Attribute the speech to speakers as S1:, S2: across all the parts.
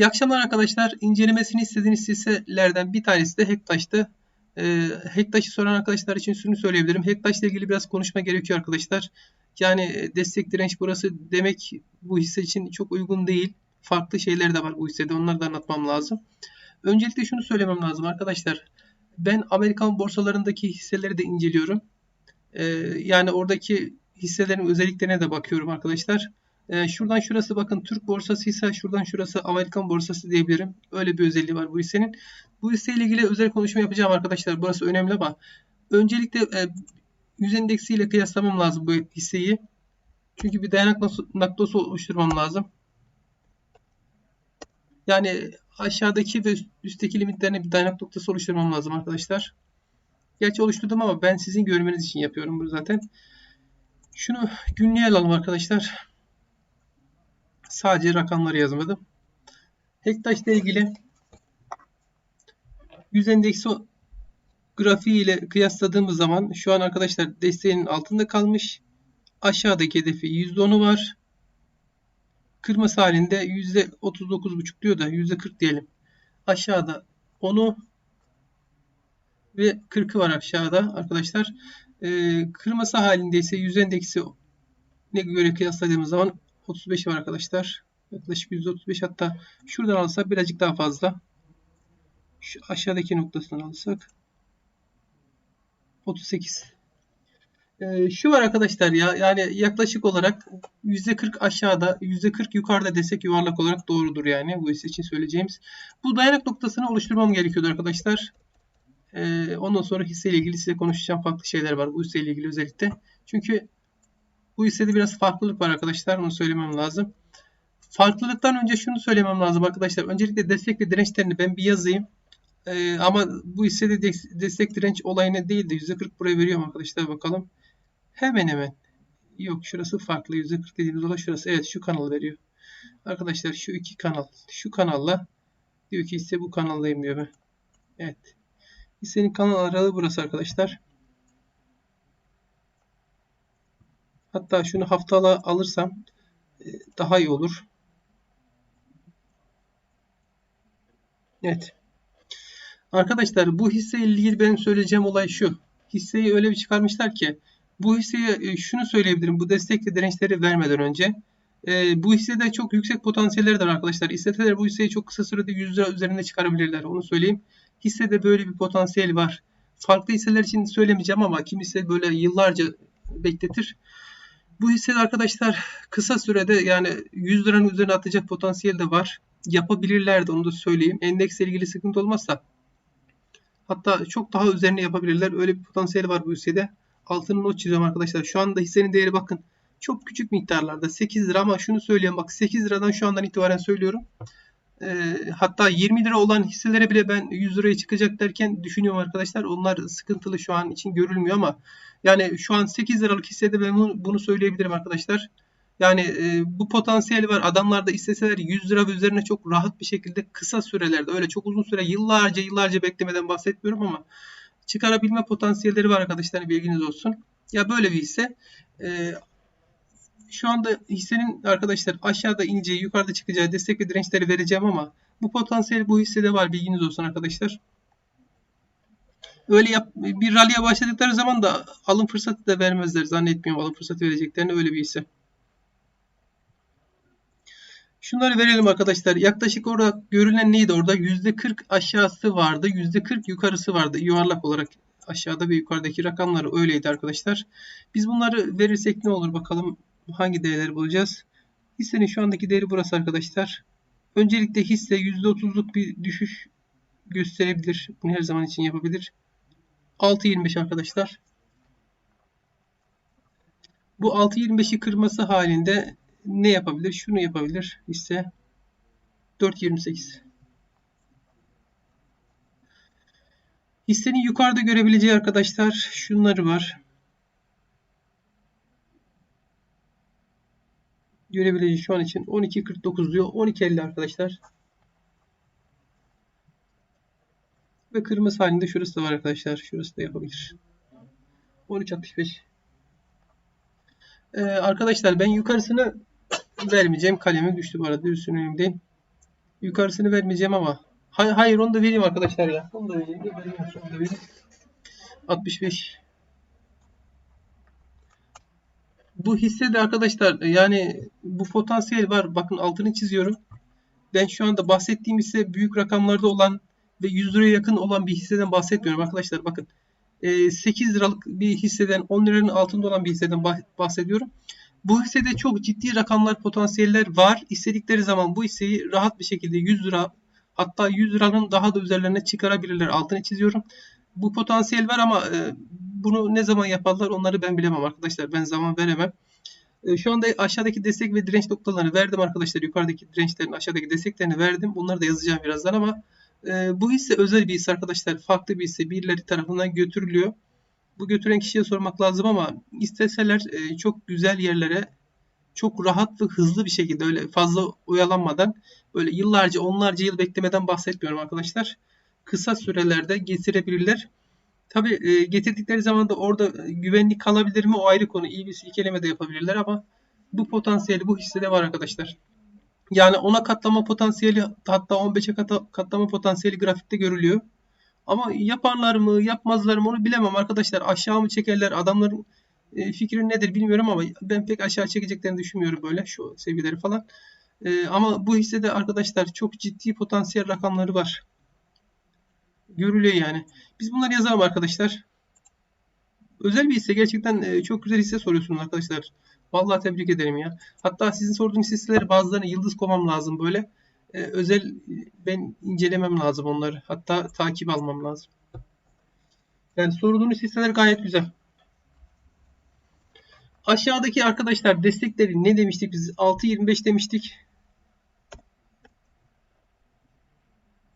S1: İyi akşamlar arkadaşlar. İncelemesini istediğiniz hisselerden bir tanesi de Hektaş'tı. Ee, Hektaş'ı soran arkadaşlar için şunu söyleyebilirim. Hektaş'la ilgili biraz konuşma gerekiyor arkadaşlar. Yani e, destek direnç burası demek bu hisse için çok uygun değil. Farklı şeyler de var bu hissede. Onları da anlatmam lazım. Öncelikle şunu söylemem lazım arkadaşlar. Ben Amerikan borsalarındaki hisseleri de inceliyorum. Ee, yani oradaki hisselerin özelliklerine de bakıyorum arkadaşlar. Ee, şuradan şurası bakın Türk borsası ise şuradan şurası Amerikan borsası diyebilirim. Öyle bir özelliği var bu hissenin. Bu hisseyle ilgili özel konuşma yapacağım arkadaşlar. Burası önemli ama öncelikle e, yüz endeksiyle kıyaslamam lazım bu hisseyi. Çünkü bir dayanak noktası oluşturmam lazım. Yani aşağıdaki ve üstteki limitlerine bir dayanak noktası oluşturmam lazım arkadaşlar. Gerçi oluşturdum ama ben sizin görmeniz için yapıyorum bunu zaten. Şunu günlüğe alalım arkadaşlar. Sadece rakamları yazmadım. Hektaş ile ilgili yüz endeksi grafiği ile kıyasladığımız zaman şu an arkadaşlar desteğinin altında kalmış. Aşağıdaki hedefi %10'u var. Kırması halinde %39,5 diyor da %40 diyelim. Aşağıda 10'u ve 40'ı var aşağıda arkadaşlar. Ee, kırması halinde ise yüz endeksi ne göre kıyasladığımız zaman 35 var arkadaşlar. Yaklaşık %35 hatta şuradan alsak birazcık daha fazla. Şu aşağıdaki noktasından alsak 38. Ee, şu var arkadaşlar ya yani yaklaşık olarak %40 aşağıda %40 yukarıda desek yuvarlak olarak doğrudur yani bu hisse için söyleyeceğimiz. Bu dayanak noktasını oluşturmam gerekiyordu arkadaşlar. Ee, ondan sonra hisseyle ilgili size konuşacağım farklı şeyler var bu hisseyle ilgili özellikle. Çünkü bu hissede biraz farklılık var arkadaşlar. Onu söylemem lazım. Farklılıktan önce şunu söylemem lazım arkadaşlar. Öncelikle destek ve dirençlerini ben bir yazayım. Ee, ama bu hissede destek direnç olayını değil de %40 buraya veriyorum arkadaşlar bakalım. Hemen hemen. Yok şurası farklı. %40 dediğimiz olay şurası. Evet şu kanal veriyor. Arkadaşlar şu iki kanal. Şu kanalla diyor ki hisse bu kanaldayım diyor ben. Evet. Hissenin kanal aralığı burası arkadaşlar. Hatta şunu haftalığa alırsam e, daha iyi olur. Evet. Arkadaşlar bu hisseyle ilgili benim söyleyeceğim olay şu. Hisseyi öyle bir çıkarmışlar ki bu hisseye e, şunu söyleyebilirim. Bu destek ve dirençleri vermeden önce e, bu hissede çok yüksek potansiyelleri var arkadaşlar. İsteseler bu hisseyi çok kısa sürede 100 lira üzerinde çıkarabilirler. Onu söyleyeyim. Hissede böyle bir potansiyel var. Farklı hisseler için söylemeyeceğim ama kimisi böyle yıllarca bekletir. Bu hissede arkadaşlar kısa sürede yani 100 liranın üzerine atacak potansiyel de var. Yapabilirler de onu da söyleyeyim. Endeksle ilgili sıkıntı olmazsa hatta çok daha üzerine yapabilirler. Öyle bir potansiyeli var bu hissede. Altını not çiziyorum arkadaşlar. Şu anda hissenin değeri bakın çok küçük miktarlarda 8 lira ama şunu söyleyeyim bak 8 liradan şu andan itibaren söylüyorum. E, hatta 20 lira olan hisselere bile ben 100 liraya çıkacak derken düşünüyorum arkadaşlar. Onlar sıkıntılı şu an için görülmüyor ama yani şu an 8 liralık hissede ben bunu, söyleyebilirim arkadaşlar. Yani e, bu potansiyeli var. Adamlar da isteseler 100 lira üzerine çok rahat bir şekilde kısa sürelerde öyle çok uzun süre yıllarca yıllarca beklemeden bahsetmiyorum ama çıkarabilme potansiyelleri var arkadaşlar bilginiz olsun. Ya böyle bir hisse. E, şu anda hissenin arkadaşlar aşağıda ineceği, yukarıda çıkacağı destek ve dirençleri vereceğim ama bu potansiyel bu hissede var. Bilginiz olsun arkadaşlar. Öyle yap, bir rally'e başladıkları zaman da alım fırsatı da vermezler. Zannetmiyorum alım fırsatı vereceklerini öyle bir hisse. Şunları verelim arkadaşlar. Yaklaşık orada görülen neydi orada? %40 aşağısı vardı. %40 yukarısı vardı. Yuvarlak olarak aşağıda ve yukarıdaki rakamları öyleydi arkadaşlar. Biz bunları verirsek ne olur bakalım hangi değerleri bulacağız? Hissenin şu andaki değeri burası arkadaşlar. Öncelikle hisse %30'luk bir düşüş gösterebilir. Bunu her zaman için yapabilir. 6.25 arkadaşlar. Bu 6.25'i kırması halinde ne yapabilir? Şunu yapabilir hisse 4.28. Hissenin yukarıda görebileceği arkadaşlar şunları var. Görebileceği şu an için 12.49 diyor. 12.50 arkadaşlar. Ve kırmızı halinde şurası da var arkadaşlar. Şurası da yapabilir. 13.65 ee, Arkadaşlar ben yukarısını vermeyeceğim. Kalemim düştü bu arada. Önemli değil. Yukarısını vermeyeceğim ama. Hayır, hayır onu da vereyim arkadaşlar ya. Onu da vereyim. Bir vereyim, onu da vereyim. 65. Bu hisse de arkadaşlar yani bu potansiyel var. Bakın altını çiziyorum. Ben şu anda bahsettiğim hisse büyük rakamlarda olan ve 100 liraya yakın olan bir hisseden bahsetmiyorum arkadaşlar. Bakın e, 8 liralık bir hisseden 10 liranın altında olan bir hisseden bah- bahsediyorum. Bu hissede çok ciddi rakamlar, potansiyeller var. İstedikleri zaman bu hisseyi rahat bir şekilde 100 lira hatta 100 liranın daha da üzerlerine çıkarabilirler. Altını çiziyorum. Bu potansiyel var ama e, bunu ne zaman yaparlar onları ben bilemem arkadaşlar. Ben zaman veremem. E, Şu anda aşağıdaki destek ve direnç noktalarını verdim arkadaşlar. Yukarıdaki dirençlerin aşağıdaki desteklerini verdim. Bunları da yazacağım birazdan ama e, bu hisse özel bir hisse arkadaşlar. Farklı bir hisse. Birileri tarafından götürülüyor. Bu götüren kişiye sormak lazım ama isteseler e, çok güzel yerlere çok rahat ve hızlı bir şekilde öyle fazla oyalanmadan böyle yıllarca onlarca yıl beklemeden bahsetmiyorum arkadaşlar. Kısa sürelerde getirebilirler. Tabi e, getirdikleri zaman da orada e, güvenlik kalabilir mi o ayrı konu. İyi bir silkeleme de yapabilirler ama bu potansiyeli bu hissede var arkadaşlar. Yani ona katlama potansiyeli hatta 15'e kata- katlama potansiyeli grafikte görülüyor. Ama yaparlar mı yapmazlar mı onu bilemem arkadaşlar. Aşağı mı çekerler adamların e, fikri nedir bilmiyorum ama ben pek aşağı çekeceklerini düşünmüyorum böyle şu seviyeleri falan. E, ama bu hissede arkadaşlar çok ciddi potansiyel rakamları var. Görülüyor yani. Biz bunları yazalım arkadaşlar. Özel bir hisse gerçekten e, çok güzel hisse soruyorsunuz arkadaşlar. Vallahi tebrik ederim ya. Hatta sizin sorduğunuz hisseleri bazılarına yıldız koymam lazım böyle. E, özel e, ben incelemem lazım onları. Hatta takip almam lazım. Yani sorduğunuz hisseler gayet güzel. Aşağıdaki arkadaşlar destekleri ne demiştik biz? 6.25 demiştik.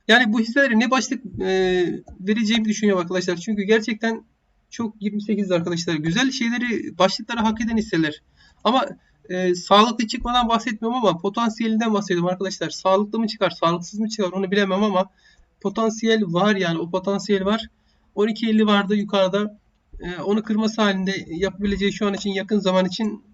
S1: Yani bu hisselere ne başlık e, vereceğimi düşünüyorum arkadaşlar. Çünkü gerçekten çok 28 arkadaşlar. Güzel şeyleri başlıkları hak eden hisseler. Ama e, sağlıklı çıkmadan bahsetmiyorum ama potansiyelinden bahsediyorum arkadaşlar. Sağlıklı mı çıkar, sağlıksız mı çıkar onu bilemem ama potansiyel var yani o potansiyel var. 12.50 vardı yukarıda. E, onu kırması halinde yapabileceği şu an için yakın zaman için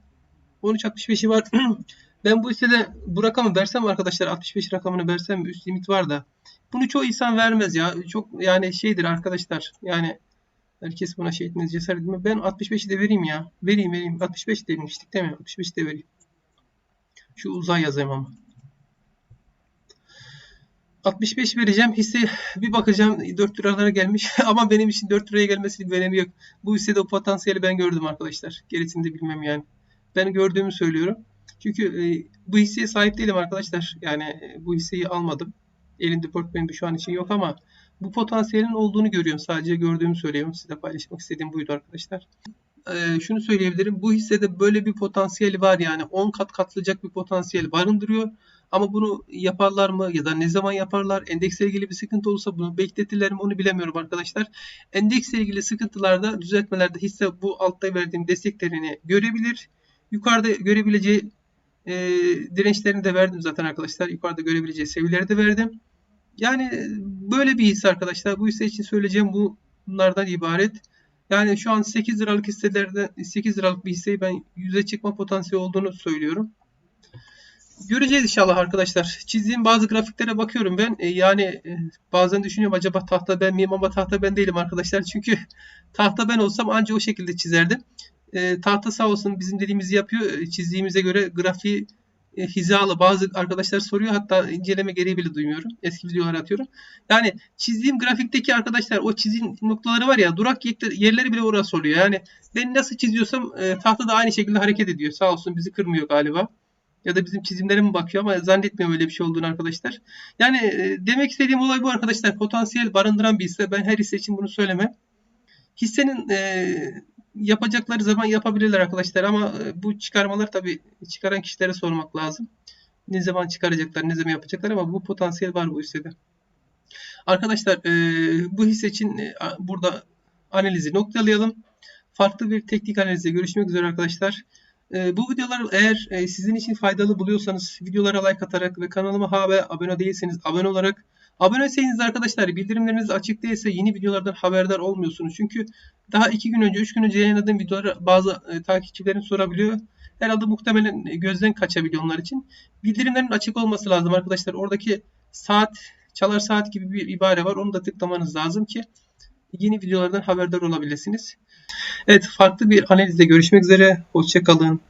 S1: 13.65'i var. ben bu hissede bu rakamı versem arkadaşlar 65 rakamını versem üst limit var da bunu çoğu insan vermez ya. Çok yani şeydir arkadaşlar. Yani herkes buna şey etmez cesaret etmez. Ben 65'i de vereyim ya. Vereyim vereyim. 65 demiştik değil mi? 65 de vereyim. Şu uzay yazayım ama. 65 vereceğim. Hisse bir bakacağım 4 liralara gelmiş. Ama benim için 4 liraya gelmesinin bir önemi yok. Bu hissede o potansiyeli ben gördüm arkadaşlar. Gerisini de bilmem yani. Ben gördüğümü söylüyorum. Çünkü e, bu hisseye sahip değilim arkadaşlar. Yani e, bu hisseyi almadım. Elimde portföyümde şu an için yok ama bu potansiyelin olduğunu görüyorum. Sadece gördüğümü söylüyorum. Size paylaşmak istediğim buydu arkadaşlar. Ee, şunu söyleyebilirim. Bu hissede böyle bir potansiyeli var yani 10 kat katlayacak bir potansiyel barındırıyor. Ama bunu yaparlar mı ya da ne zaman yaparlar? Endeksle ilgili bir sıkıntı olursa bunu bekletirler mi onu bilemiyorum arkadaşlar. Endeksle ilgili sıkıntılarda düzeltmelerde hisse bu altta verdiğim desteklerini görebilir. Yukarıda görebileceği e, dirençlerini de verdim zaten arkadaşlar. Yukarıda görebileceği seviyeleri de verdim. Yani böyle bir hisse arkadaşlar. Bu hisse için söyleyeceğim bu bunlardan ibaret. Yani şu an 8 liralık hisselerde 8 liralık bir hisseyi ben 100'e çıkma potansiyeli olduğunu söylüyorum. Göreceğiz inşallah arkadaşlar. Çizdiğim bazı grafiklere bakıyorum ben. E, yani e, bazen düşünüyorum acaba tahta ben miyim ama tahta ben değilim arkadaşlar. Çünkü tahta ben olsam ancak o şekilde çizerdim. E, tahta sağ olsun bizim dediğimizi yapıyor. E, çizdiğimize göre grafiği e, hizalı. Bazı arkadaşlar soruyor hatta inceleme gereği bile duymuyorum. Eski videolar atıyorum. Yani çizdiğim grafikteki arkadaşlar o çizim noktaları var ya durak yerleri bile orası oluyor. Yani ben nasıl çiziyorsam e, tahta da aynı şekilde hareket ediyor. Sağ olsun bizi kırmıyor galiba. Ya da bizim çizimlere mi bakıyor ama zannetmiyorum öyle bir şey olduğunu arkadaşlar. Yani e, demek istediğim olay bu arkadaşlar. Potansiyel barındıran bir hisse. Ben her hisse için bunu söylemem. Hissenin e, yapacakları zaman yapabilirler arkadaşlar ama e, bu çıkarmalar tabii çıkaran kişilere sormak lazım. Ne zaman çıkaracaklar, ne zaman yapacaklar ama bu potansiyel var bu hissede. Arkadaşlar e, bu hisse için e, burada analizi noktalayalım. Farklı bir teknik analizle görüşmek üzere arkadaşlar. Bu videolar eğer sizin için faydalı buluyorsanız videolara like atarak ve kanalıma hala abone değilseniz abone olarak Aboneyseniz arkadaşlar bildirimleriniz açık değilse yeni videolardan haberdar olmuyorsunuz. Çünkü daha 2 gün önce 3 gün önce yayınladığım videoları bazı e, takipçilerin sorabiliyor. Herhalde muhtemelen gözden kaçabiliyor onlar için. Bildirimlerin açık olması lazım arkadaşlar. Oradaki saat çalar saat gibi bir ibare var. Onu da tıklamanız lazım ki yeni videolardan haberdar olabilirsiniz. Evet farklı bir analizde görüşmek üzere. Hoşçakalın.